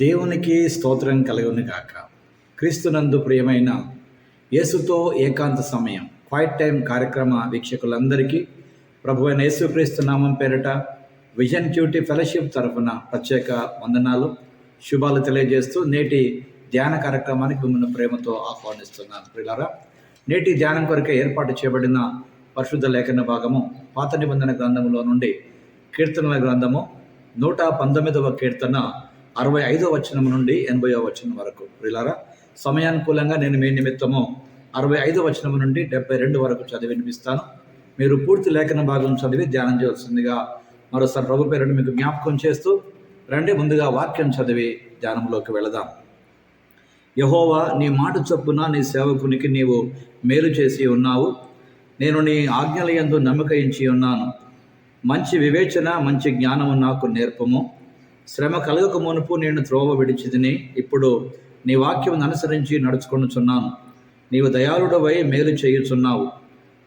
దేవునికి స్తోత్రం కలుగును గాక. క్రీస్తునందు ప్రియమైన యేసుతో ఏకాంత సమయం క్వైట్ టైం కార్యక్రమ వీక్షకులందరికీ ప్రభు అయిన యేసుక్రీస్తు నామం పేరిట విజన్ క్యూటీ ఫెలోషిప్ తరఫున ప్రత్యేక వందనాలు శుభాలు తెలియజేస్తూ నేటి ధ్యాన కార్యక్రమానికి మిమ్మల్ని ప్రేమతో ఆహ్వానిస్తున్నాను. ప్రియులారా నేటి ధ్యానం కొరకే ఏర్పాటు చేయబడిన పరిశుద్ధ లేఖన భాగము పాత నిబంధన గ్రంథంలో నుండి కీర్తనల గ్రంథము నూట పంతొమ్మిదవ కీర్తన అరవై ఐదవ వచనం నుండి ఎనభైవ వచనం వరకు. ప్రిలారా సమయానుకూలంగా నేను మీ నిమిత్తము అరవై ఐదో వచనం నుండి డెబ్బై రెండు వరకు చదివి వినిపిస్తాను. మీరు పూర్తి లేఖన భాగం చదివి ధ్యానం చేయవలసిందిగా మరోసారి ప్రభు పేరుని మీకు జ్ఞాపకం చేస్తూ రండి ముందుగా వాక్యం చదివి ధ్యానంలోకి వెళదాం. యహోవా నీ మాట చొప్పున నీ సేవకునికి నీవు మేలు చేసి ఉన్నావు. నేను నీ ఆజ్ఞలయందు నమ్మకయించి ఉన్నాను. మంచి వివేచన మంచి జ్ఞానము నాకు నేర్పము. శ్రమ కలగక మునుపు నేను త్రోవ విడిచిదిని ఇప్పుడు నీ వాక్యం అనుసరించి నడుచుకొనుచున్నాను. నీవు దయాళుడవై మేలు చేయుచున్నావు.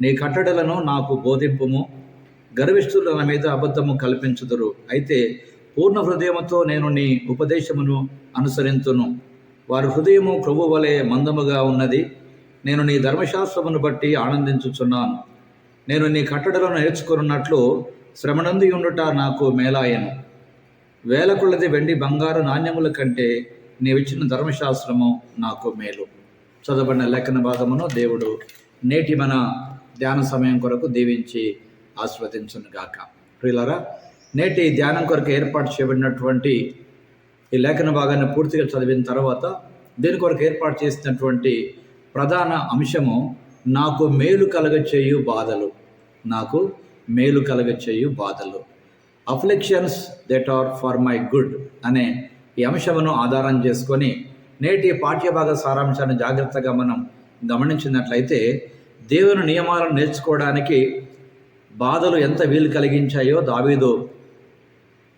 నీ కట్టడలను నాకు బోధింపుము. గర్విష్ఠుల నా మీద అబద్ధము కల్పించుదురు. అయితే పూర్ణ హృదయముతో నేను నీ ఉపదేశమును అనుసరించును వారి హృదయము క్రొవ్వు వలె మందముగా ఉన్నది. నేను నీ ధర్మశాస్త్రమును బట్టి ఆనందించుచున్నాను. నేను నీ కట్టడలను నేర్చుకున్నట్లు శ్రమనంది ఉండుట నాకు మేలాయను. వేల కొలది వెండి బంగారు నాణ్యముల కంటే నీవిచ్చిన ధర్మశాస్త్రము నాకు మేలు. చదవబడిన లేఖన భాగమును దేవుడు నేటి మన ధ్యాన సమయం కొరకు దీవించి ఆస్వాదించును గాక. ప్రియులరా నేటి ధ్యానం కొరకు ఏర్పాటు చేయబడినటువంటి ఈ లేఖన భాగాన్ని పూర్తిగా చదివిన తర్వాత దీని కొరకు ఏర్పాటు చేసినటువంటి ప్రధాన అంశము నాకు మేలు కలగచేయు బాధలు. నాకు మేలు కలగచేయు బాధలు. Afflictions that are for my good అనే ఈ అంశమును ఆధారం చేసుకొని నేటి పాఠ్యభాగ సారాంశాన్ని జాగ్రత్తగా మనం గమనించినట్లయితే దేవుని నియమాలను నేర్చుకోవడానికి బాధలు ఎంత వీలు కలిగించాయో దావీదు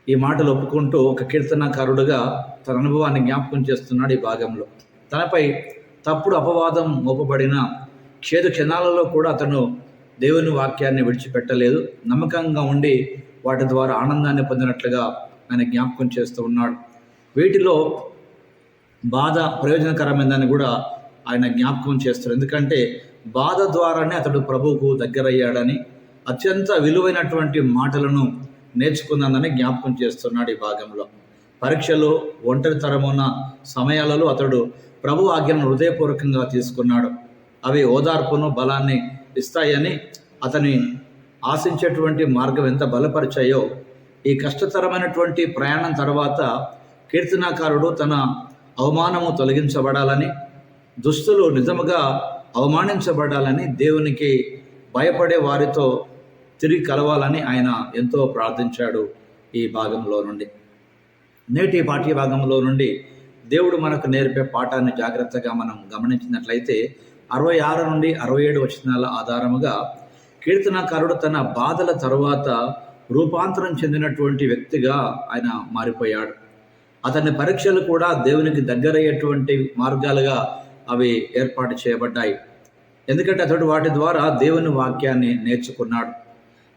ఈ మాటలు ఒప్పుకుంటూ ఒక కీర్తనకారుడుగా తన అనుభవాన్ని జ్ఞాపకం చేస్తున్నాడు ఈ భాగంలో. తనపై తప్పుడు అపవాదం మోపబడిన క్షేదు క్షణాలలో కూడా అతను దేవుని వాక్యాన్ని విడిచిపెట్టలేదు. నమ్మకంగా ఉండి వాటి ద్వారా ఆనందాన్ని పొందినట్లుగా ఆయన జ్ఞాపకం చేస్తూ ఉన్నాడు. వీటిలో బాధ ప్రయోజనకరమైందని కూడా ఆయన జ్ఞాపకం చేస్తారు. ఎందుకంటే బాధ ద్వారానే అతడు ప్రభువుకు దగ్గరయ్యాడని అత్యంత విలువైనటువంటి మాటలను నేర్చుకున్నానని జ్ఞాపకం చేస్తున్నాడు ఈ భాగంలో. పరీక్షలు ఒంటరితరమున్న సమయాలలో అతడు ప్రభు ఆజ్ఞను హృదయపూర్వకంగా తీసుకున్నాడు. అవి ఓదార్పును బలాన్ని ఇస్తాయని అతని ఆశించేటువంటి మార్గం ఎంత బలపరిచాయో ఈ కష్టతరమైనటువంటి ప్రయాణం తర్వాత కీర్తనాకారుడు తన అవమానము తొలగించబడాలని దుస్తులు నిజముగా అవమానించబడాలని దేవునికి భయపడే వారితో తిరిగి కలవాలని ఆయన ఎంతో ప్రార్థించాడు ఈ భాగంలో నుండి. నేటి పాఠ్య భాగంలో నుండి దేవుడు మనకు నేర్పే పాఠాన్ని జాగ్రత్తగా మనం గమనించినట్లయితే అరవై ఆరు నుండి అరవై ఏడు వచనాల ఆధారముగా కీర్తనకారుడు తన బాధల తరువాత రూపాంతరం చెందినటువంటి వ్యక్తిగా ఆయన మారిపోయాడు. అతని పరీక్షలు కూడా దేవునికి దగ్గరయ్యేటువంటి మార్గాలుగా అవి ఏర్పాటు చేయబడ్డాయి. ఎందుకంటే అతడు వాటి ద్వారా దేవుని వాక్యాన్ని నేర్చుకున్నాడు.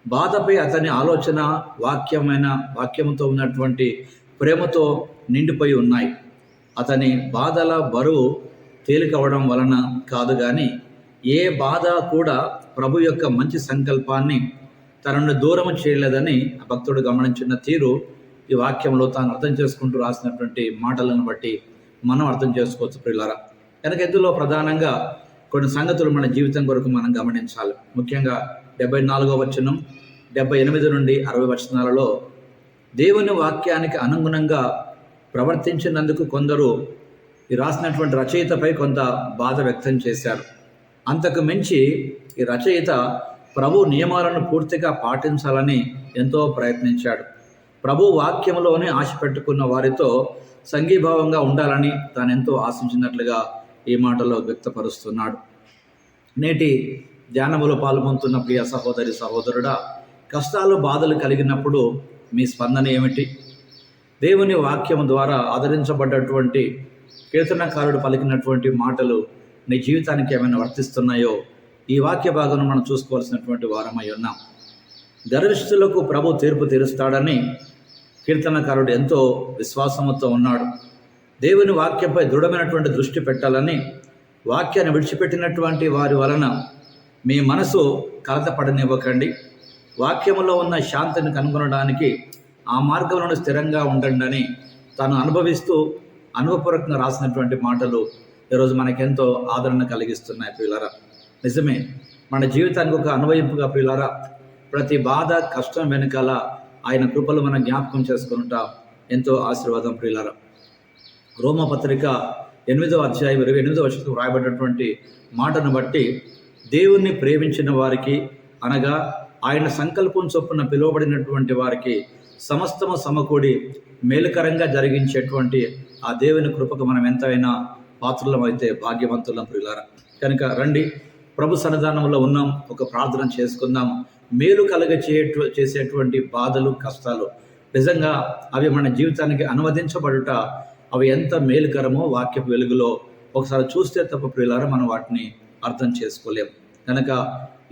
బాధపై అతని ఆలోచన వాక్యమైన వాక్యంతో ఉన్నటువంటి ప్రేమతో నిండిపోయి ఉన్నాయి. అతని బాధల బరువు తేలికవడం వలన కాదు కానీ ఏ బాధ కూడా ప్రభు యొక్క మంచి సంకల్పాన్ని తనను దూరం చేయలేదని ఆ భక్తుడు గమనించిన తీరు ఈ వాక్యంలో తాను అర్థం చేసుకుంటూ రాసినటువంటి మాటలను బట్టి మనం అర్థం చేసుకోవచ్చు ప్రియులారా. కనుక ఇందులో ప్రధానంగా కొన్ని సంగతులు మన జీవితం కొరకు మనం గమనించాలి. ముఖ్యంగా డెబ్బై నాలుగో వచనం డెబ్బై ఎనిమిది నుండి అరవై వచనాలలో దేవుని వాక్యానికి అనుగుణంగా ప్రవర్తించినందుకు కొందరు ఈ రాసినటువంటి రచయితపై కొంత బాధ వ్యక్తం చేశారు. అంతకు మించి ఈ రచయిత ప్రభు నియమాలను పూర్తిగా పాటించాలని ఎంతో ప్రయత్నించాడు. ప్రభు వాక్యంలోనే ఆశ పెట్టుకున్న వారితో సంఘీభావంగా ఉండాలని తాను ఎంతో ఆశించినట్లుగా ఈ మాటలో వ్యక్తపరుస్తున్నాడు. నేటి ధ్యానములో పాల్గొంటున్న ప్రియ సహోదరి సహోదరుడా కష్టాలు బాధలు కలిగినప్పుడు మీ స్పందన ఏమిటి? దేవుని వాక్యం ద్వారా ఆదరించబడ్డటువంటి కీర్తనకారుడు పలికినటువంటి మాటలు నీ జీవితానికి ఏమైనా వర్తిస్తున్నాయో ఈ వాక్య భాగం మనం చూసుకోవాల్సినటువంటి వారమై ఉన్నాం. గర్విష్ఠులకు ప్రభు తీర్పు తీరుస్తాడని కీర్తనకారుడు ఎంతో విశ్వాసముతో ఉన్నాడు. దేవుని వాక్యంపై దృఢమైనటువంటి దృష్టి పెట్టాలని వాక్యాన్ని విడిచిపెట్టినటువంటి వారి వలన మీ మనసు కలతపడనివ్వకండి వాక్యములో ఉన్న శాంతిని కనుగొనడానికి ఆ మార్గంలో స్థిరంగా ఉండండి అని తాను అనుభవిస్తూ అనుభవపూర్వకంగా రాసినటువంటి మాటలు ఈరోజు మనకెంతో ఆదరణ కలిగిస్తున్నాయి పిల్లరా నిజమే మన జీవితానికి ఒక అనువయింపుగా పిల్లరా ప్రతి బాధ కష్టం వెనకాల ఆయన కృపలు మనం జ్ఞాపకం చేసుకుంటా ఎంతో ఆశీర్వాదం ప్రియులరా. రోమపత్రిక ఎనిమిదో అధ్యాయం ఇరవై ఎనిమిదో వర్షంలో రాయబడినటువంటి మాటను బట్టి దేవుణ్ణి ప్రేమించిన వారికి అనగా ఆయన సంకల్పం చొప్పున పిలువబడినటువంటి వారికి సమస్తము సమకూడి మేలుకరంగా జరిగించేటువంటి ఆ దేవుని కృపకు మనం ఎంతైనా పాత్రలం అయితే భాగ్యవంతులం ప్రియులారా. కనుక రండి ప్రభు సన్నిధానంలో ఉన్నాం ఒక ప్రార్థన చేసుకుందాం. మేలు కలగ చేయటు చేసేటువంటి బాధలు కష్టాలు నిజంగా అవి మన జీవితానికి అనువదించబడుట అవి ఎంత మేలుకరమో వాక్యపు వెలుగులో ఒకసారి చూస్తే తప్ప ప్రియులారా మనం వాటిని అర్థం చేసుకోలేం. కనుక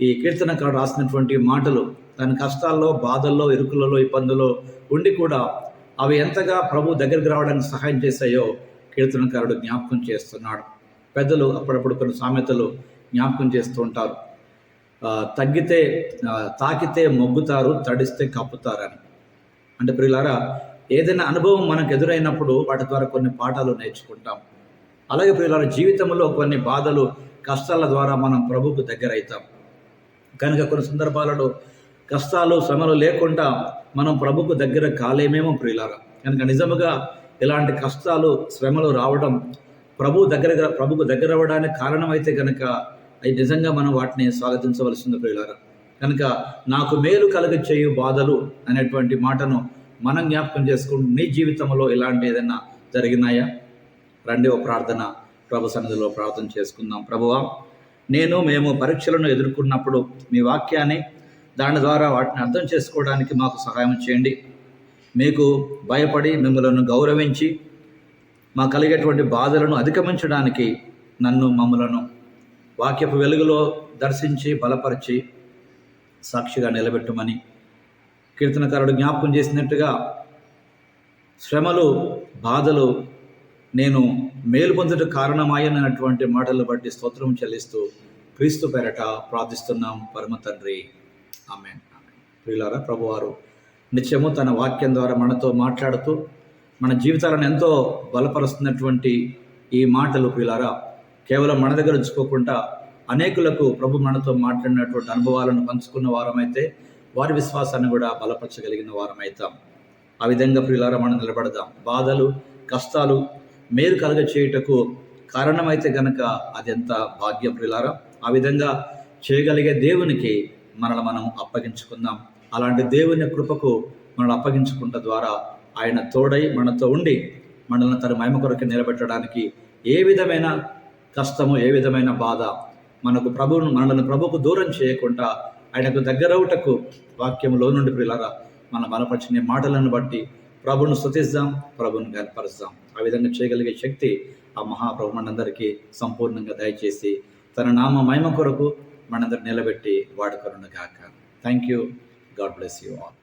ఈ కీర్తనకారు రాసినటువంటి మాటలు తన కష్టాల్లో బాధల్లో ఇరుకులలో ఇబ్బందుల్లో ఉండి కూడా అవి ఎంతగా ప్రభు దగ్గరికి రావడానికి సహాయం చేశాయో కీర్తనకారుడు జ్ఞాపకం చేస్తున్నాడు. పెద్దలు అప్పుడప్పుడు కొన్ని సామెతలు జ్ఞాపకం చేస్తూ ఉంటారు. తగ్గితే తాకితే మొగ్గుతారు తడిస్తే కప్పుతారని. అంటే ప్రియులారా ఏదైనా అనుభవం మనకు ఎదురైనప్పుడు వాటి ద్వారా కొన్ని పాఠాలు నేర్చుకుంటాం. అలాగే ప్రియులారా జీవితంలో కొన్ని బాధలు కష్టాల ద్వారా మనం ప్రభుకు దగ్గర అవుతాం కనుక కొన్ని సందర్భాలలో కష్టాలు శ్రమలు లేకుండా మనం ప్రభుకు దగ్గర కాలేమేమో ప్రియులారా. కనుక నిజముగా ఇలాంటి కష్టాలు శ్రమలు రావడం ప్రభు దగ్గర ప్రభుకు దగ్గర అవ్వడానికి కారణమైతే కనుక అవి నిజంగా మనం వాటిని స్వాగతించవలసింది ప్రియులారా. కనుక నాకు మేలు కలుగ చేయు బాధలు అనేటువంటి మాటను మనం జ్ఞాపకం చేసుకుంటూ నీ జీవితంలో ఇలాంటి ఏదైనా జరిగినాయా? రండి ఓ ప్రార్థన ప్రభు సన్నిధిలో ప్రార్థన చేసుకుందాం. ప్రభువా నేను మేము పరీక్షలను ఎదుర్కొన్నప్పుడు మీ వాక్యాన్ని దాని ద్వారా వాటిని అర్థం చేసుకోవడానికి మాకు సహాయం చేయండి. మీకు భయపడి మిమ్మలను గౌరవించి మా కలిగేటువంటి బాధలను అధిగమించడానికి నన్ను మమ్మలను వాక్యపు వెలుగులో దర్శించి బలపరిచి సాక్షిగా నిలబెట్టమని కీర్తనకారుడు జ్ఞాపకం చేసినట్టుగా శ్రమలు బాధలు నేను మేలు పొందుట కారణమాయనటువంటి మాటలు బట్టి స్తోత్రం చెల్లిస్తూ క్రీస్తు పేరట ప్రార్థిస్తున్నాం. పరమ తండ్రి. ఆమె ప్రియులారా ప్రభువారు నిత్యము తన వాక్యం ద్వారా మనతో మాట్లాడుతూ మన జీవితాలను ఎంతో బలపరుస్తున్నటువంటి ఈ మాటలు ప్రియులారా కేవలం మన దగ్గర ఉంచుకోకుండా అనేకులకు ప్రభు మనతో మాట్లాడినటువంటి అనుభవాలను పంచుకున్న వారమైతే వారి విశ్వాసాన్ని కూడా బలపరచగలిగిన వారమవుతాం ఆ విధంగా ప్రియులారా మనం నిలబడదాం. బాధలు కష్టాలు మేలు కలగ చేయుటకు కారణమైతే గనక అదెంత భాగ్యం ప్రియులారా. ఆ విధంగా చేయగలిగే దేవునికి మనల్ని మనం అప్పగించుకుందాం. అలాంటి దేవుని కృపకు మనల్ని అప్పగించుకుంట ద్వారా ఆయన తోడై మనతో ఉండి మనల్ని తన మహిమ కొరకు నిలబెట్టడానికి ఏ విధమైన కష్టము ఏ విధమైన బాధ మనకు ప్రభువును మనల్ని ప్రభుకు దూరం చేయకుండా ఆయనకు దగ్గరవుటకు వాక్యంలో నుండి ప్రియులారా మన బలపరిచిన మాటలను బట్టి ప్రభును స్థుతిద్దాం ప్రభుని గనపరుస్తాం ఆ విధంగా చేయగలిగే శక్తి ఆ మహాప్రభు మనందరికీ సంపూర్ణంగా దయచేసి తన నామ మహిమ కొరకు మనందరిని నిలబెట్టి వాడుకొనుగాక. Thank you God bless you all